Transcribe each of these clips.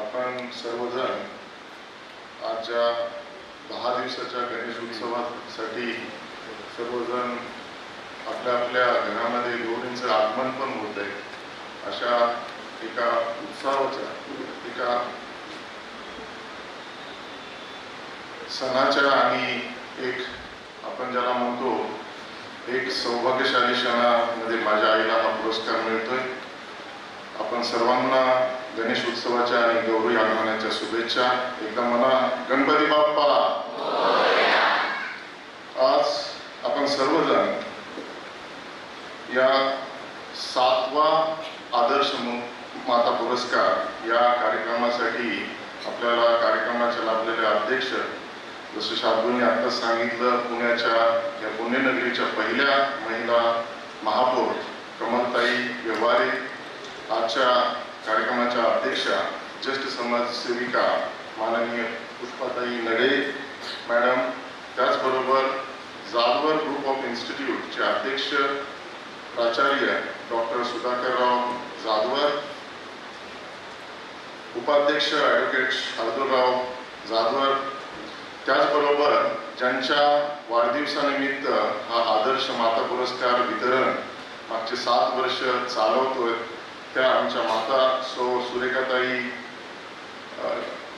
आपण सर्वजण आजच्या दहा दिवसाच्या गणेश उत्सवासाठी सर्वजण आपल्या आपल्या घरामध्ये गौरींचं आगमन पण होत आहे. अशा एका उत्सवाच्या एका सणाच्या आणि एक आपण ज्याला म्हणतो एक सौभाग्यशाली क्षणामध्ये माझ्या आईला हा पुरस्कार मिळतोय. आपण सर्वांना गणेश उत्सवाच्या आणि गौरी आगमनाच्या शुभेच्छा. एकदा मला गणपती बाप्पा. आज आपण सर्वजण या सातवा आदर्श माता पुरस्कार या कार्यक्रमासाठी आपल्याला कार्यक्रमाचे लाभलेले अध्यक्ष जसं शार्दूलने आता सांगितलं पुण्याच्या या पुण्यनगरीच्या पहिल्या महिला महापौर कमलताई व्यवहारे. आजच्या कार्यक्रमाच्या अध्यक्षा ज्येष्ठ समाजसेविका माननीय पुष्पाताई नडे मॅडम त्याचबरोबर जाधवर ग्रुप ऑफ इन्स्टिट्यूटचे अध्यक्ष प्राचार्य डॉक्टर सुधाकरराव जाधवर उपाध्यक्ष ॲडव्होकेट शार्दूलराव जाधवर त्याचबरोबर ज्यांच्या वाढदिवसानिमित्त हा आदर्श माता पुरस्कार वितरण मागचे सात वर्ष चालवतोय त्या आमच्या माता सो सुरेखाताई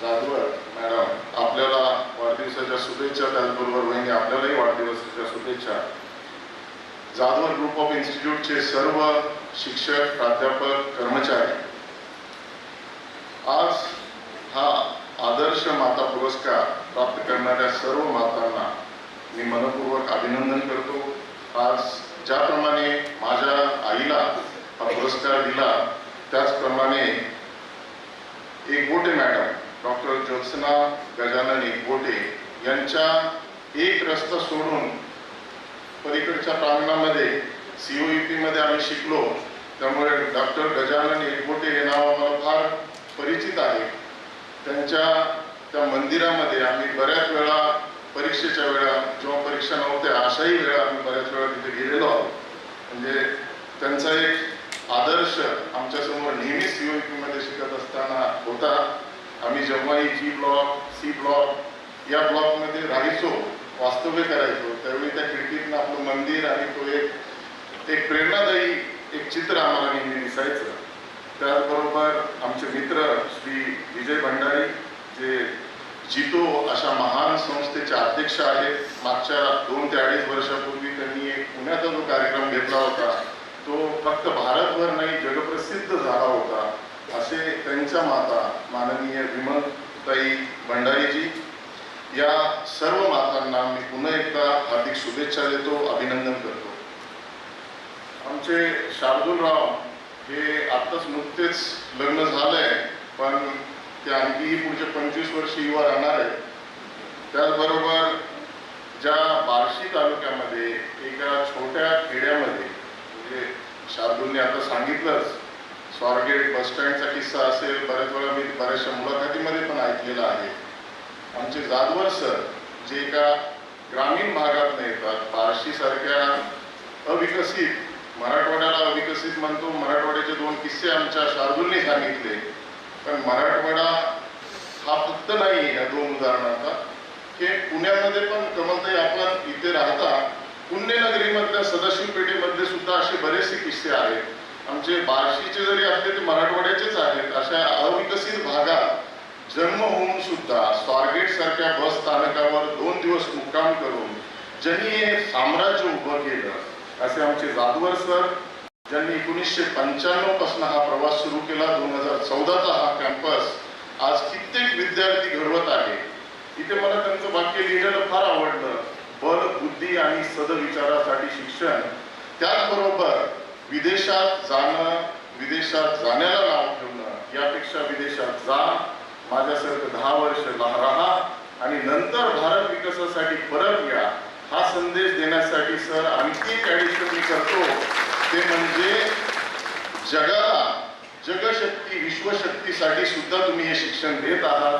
जाधवर मॅडम आपल्याला वाढदिवसाच्या शुभेच्छा त्याचबरोबर वहिनी आपल्यालाही वाढदिवसाच्या शुभेच्छा. जाधवर ग्रुप ऑफ इन्स्टिट्यूटचे सर्व शिक्षक प्राध्यापक कर्मचारी. आज हा आदर्श माता पुरस्कार प्राप्त करणाऱ्या सर्व मातांना मी मनपूर्वक अभिनंदन करतो. आज ज्याप्रमाणे माझ्या आईला हा पुरस्कार दिला. त्याचप्रमाणे एकबोटे मॅडम डॉक्टर ज्योत्सना गजानन एकबोटे यांच्या एक रस्ता सोडून पलीकडच्या प्रांगणामध्ये सीओईपीमध्ये आम्ही शिकलो. त्यामुळे डॉक्टर गजानन एकबोटे हे नाव आम्हाला फार परिचित आहे. त्यांच्या त्या मंदिरामध्ये आम्ही बऱ्याच वेळा परीक्षेच्या वेळा जेव्हा परीक्षा नव्हत्या अशाही वेळा आम्ही बऱ्याच वेळा तिथे गेलेलो आहोत. म्हणजे त्यांचा एक आदर्श आमच्यासमोर नेहमी सीओईपी मध्ये शिकत असताना होता. आम्ही जेव्हाही जी ब्लॉक सी ब्लॉक या ब्लॉकमध्ये राहायचो वास्तव्य करायचो त्यावेळी त्या खिडकीतनं आपलं मंदिर आणि तो एक एक प्रेरणादायी एक चित्र आम्हाला नेहमी दिसायचं. त्याचबरोबर आमचे मित्र श्री विजय भंडारी जे जितो अशा महान संस्थेचे अध्यक्ष आहेत. मागच्या दोन ते अडीच वर्षापूर्वी त्यांनी एक पुण्याचा जो कार्यक्रम घेतला होता तो फक्त भारतभर नाही जगप्रसिद्ध झाला होता असे त्यांच्या माता माननीय विमलताई भंडारीजी या सर्व मातांना मी पुन्हा एकदा हार्दिक शुभेच्छा देतो अभिनंदन करतो. आमचे शार्दूलराव हे आत्ताच नुकतेच लग्न झालंय पण ते आणखीही पुढचे पंचवीस वर्ष युवा राहणार आहे त्याचबरोबर ज्या बार्शी तालुक्यामध्ये एका छोट्या खेड्यामध्ये म्हणजे शार्दूलने आता सांगितलंच स्वारगेट बस स्टँडचा किस्सा असेल बऱ्याच वेळा मी बऱ्याचशा मुलाखतीमध्ये पण ऐकलेला आहे. आमचे जाधवर सर जे एका ग्रामीण भागात येतात बार्शी सारख्या अविकसित मराठवाड्याला अविकसित म्हणतो मराठवाड्याचे दोन किस्से आमच्या शार्दूलने सांगितले. पण मराठवाडा हा फक्त नाही या दोन उदाहरणाचा. की पुण्यामध्ये पण कमलताई आपण इथे राहता पुण्यनगरीमधल्या सदाशिव पेठेमध्ये सुद्धा असे बरेचसे किस्से आहेत. आमचे बार्शीचे जरी असले ते मराठवाड्याचेच आहेत. अशा अविकसित भागात जन्म होऊन सुद्धा स्वारगेट सारख्या बस स्थानकावर दोन दिवस मुक्काम करून ज्यांनी हे साम्राज्य उभं केलं असे आमचे जाधवर सर ज्यांनी एकोणीसशे पंच्याण्णवपासून हा प्रवास सुरू केला दोन हजार चौदाचा हा कॅम्पस आज कित्येक विद्यार्थी घडवत आहे इथे मला त्यांचं वाक्य लिहिलेलं फार आवडलं. बल बुद्धी आणि सदविचारासाठी शिक्षण. त्याचबरोबर विदेशात जाणं विदेशात जाण्याला नाव ठेवणं यापेक्षा विदेशात जा. माझ्यासारखं दहा वर्ष राहा आणि नंतर भारत विकासासाठी परत या. हा संदेश देण्यासाठी सर आणखी एक ऍडिशन मी करतो. ते म्हणजे जगाला जगशक्ती विश्वशक्तीसाठी सुद्धा तुम्ही हे शिक्षण देत आहात.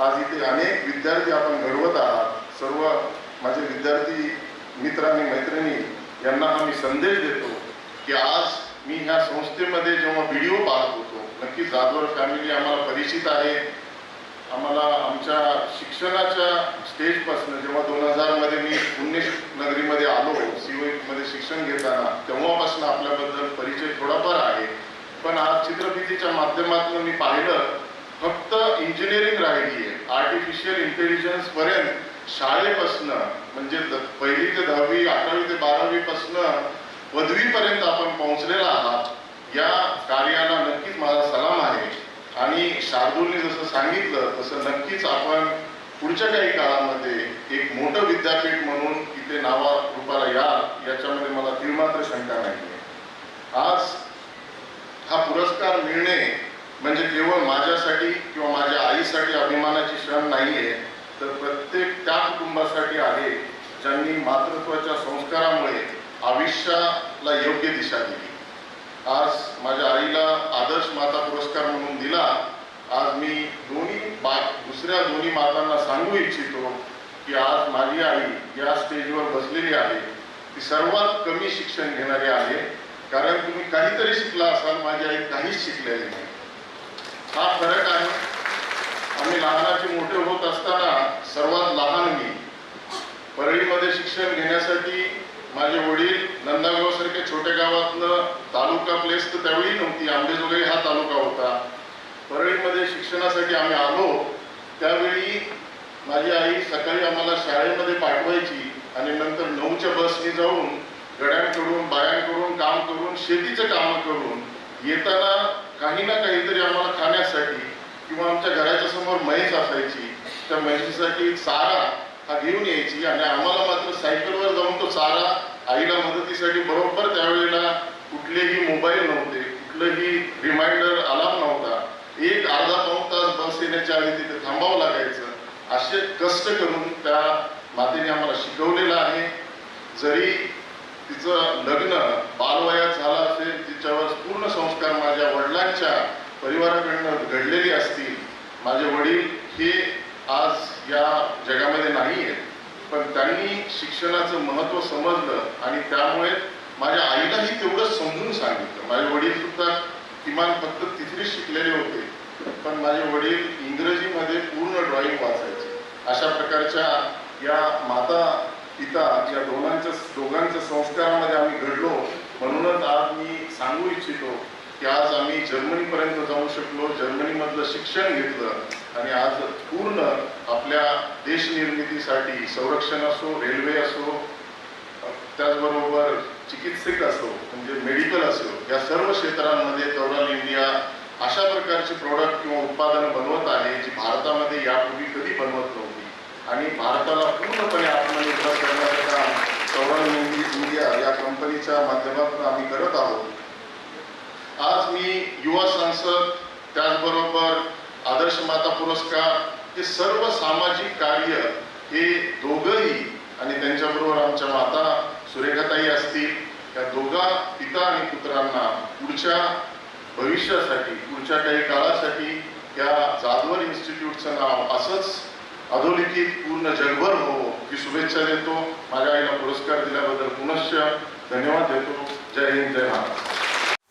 आज इथे अनेक विद्यार्थी आपण घडवत आहात. सर्व माझे विद्यार्थी मित्र आणि मैत्रिणी यांना हा मी संदेश देतो की आज मी ह्या संस्थेमध्ये जेव्हा व्हिडिओ पाहत होतो नक्की जाधवर फॅमिली आम्हाला परिचित आहे आम्हाला आमच्या शिक्षणाच्या स्टेजपासून जेव्हा दोन हजारमध्ये मी पुण्यनगरीमध्ये आलो मध्ये शिक्षण घेताना तेव्हापासून आपल्याबद्दल परिचय थोडाफार आहे. पण आज चित्रफितीच्या माध्यमातून मी पाहिलं फक्त इंजिनिअरिंग राहिली आहे आर्टिफिशियल इंटेलिजन्स पर्यंत शाळेपासनं म्हणजे पहिली ते दहावी अकरावी ते बारावी पासनं पदवीपर्यंत आपण पोहोचलेला आहात या कार्याला नक्कीच माझा सलाम आहे. आणि शार्दूलने जसं सांगितलं तसं नक्कीच आपण पुढच्या काही काळामध्ये एक मोठं विद्यापीठ म्हणून इथे नावा रूपाला या याच्यामध्ये मला तिळमात्र शंका नाही आज हा पुरस्कार मिळणे म्हणजे केवळ माझ्यासाठी किंवा माझ्या आईसाठी अभिमानाची क्षण नाहीये तर प्रत्येक त्या कुटुंबासाठी आहे ज्यांनी मातृत्वाच्या संस्कारामुळे आयुष्याला योग्य दिशा दिली. आज माझ्या आईला आदर्श माता पुरस्कार म्हणून दिला. आज मी दोन्ही बा दुसऱ्या दोन्ही मातांना सांगू इच्छितो की आज माझी आई या स्टेजवर बसलेली आहे. ती सर्वात कमी शिक्षण घेणारी आहे. कारण तुम्ही काहीतरी शिकला असाल माझी आई काहीच शिकलेली नाही. हा फरक आहे आम्ही लहानाचे मोठे होत असताना सर्वात लहान मी. परळीमध्ये शिक्षण घेण्यासाठी माझे वडील नंदागाव सारख्या छोट्या गावातनं तालुका प्लेस तर त्यावेळी नव्हती. आंबेजोगाई हा तालुका होता. परळीमध्ये शिक्षणासाठी आम्ही आलो. त्यावेळी माझी आई सकाळी आम्हाला शाळेमध्ये पाठवायची आणि नंतर नऊच्या बसने जाऊन गड्यांकडून बायांकडून काम करून शेतीचं काम करून येताना काही ना काहीतरी आम्हाला खाण्यासाठी किंवा आमच्या घराच्या समोर म्हैस असायची. त्या म्हैसीसाठी चारा हा घेऊन यायची आणि आम्हाला मात्र सायकलवर जाऊन तो चारा आईला मदतीसाठी बरोबर त्यावेळेला कुठलेही मोबाईल नव्हते. कुठलंही रिमाइंडर अलार्म नव्हता. एक अर्धा पाऊण तास बस येण्याच्या आधी तिथे थांबावं लागायचं. असे कष्ट करून त्या मातेने आम्हाला शिकवलेलं आहे. जरी तिचं लग्न बालवयात झालं असेल तिच्यावर पूर्ण संस्कार माझ्या वडिलांच्या परिवाराकडनं घडलेली असतील माझे वडील हे आज या जगामध्ये नाही आहेत पण त्यांनी शिक्षणाचं महत्त्व समजलं आणि त्यामुळे माझ्या आईलाही तेवढंच समजून सांगितलं. माझे वडील सुद्धा किमान फक्त तिसरी शिकलेले होते. पण माझे वडील इंग्रजीमध्ये पूर्ण ड्रॉइंग वाचायचे. अशा प्रकारच्या या माता पिता या दोघांच्या दोघांच्या संस्कारामध्ये आम्ही घडलो. म्हणूनच आज मी सांगू इच्छितो की आज आम्ही जर्मनीपर्यंत जाऊ शकलो जर्मनीमधलं शिक्षण घेतलं आणि आज पूर्ण आपल्या देश निर्मितीसाठी संरक्षण असो रेल्वे असो त्याचबरोबर चिकित्सक असो म्हणजे मेडिकल असो या सर्व क्षेत्रांमध्ये तौराल इंडिया अशा प्रकारचे प्रोडक्ट किंवा उत्पादनं बनवत आहे जी भारतामध्ये यापूर्वी कधी बनवत नव्हती. आणि भारताला पूर्णपणे आत्मनिर्भर करण्याचं काम तौराल इंडिया या कंपनीच्या माध्यमातून आम्ही करत आहोत. आज मी युवा संसद त्याचबरोबर आदर्श माता पुरस्कार हे सर्व सामाजिक कार्य हे दोघंही आणि त्यांच्याबरोबर आमच्या माता सुरेखाताई असतील या दोघा पिता आणि पुत्रांना पुढच्या भविष्यासाठी पुढच्या काही काळासाठी या जाधवर इन्स्टिट्यूटचं नाव असंच अधोलिखित पूर्ण जगभर हो ही शुभेच्छा देतो. माझ्या आईला पुरस्कार दिल्याबद्दल पुनश्च धन्यवाद देतो. जय हिंद जय महाराष्ट्र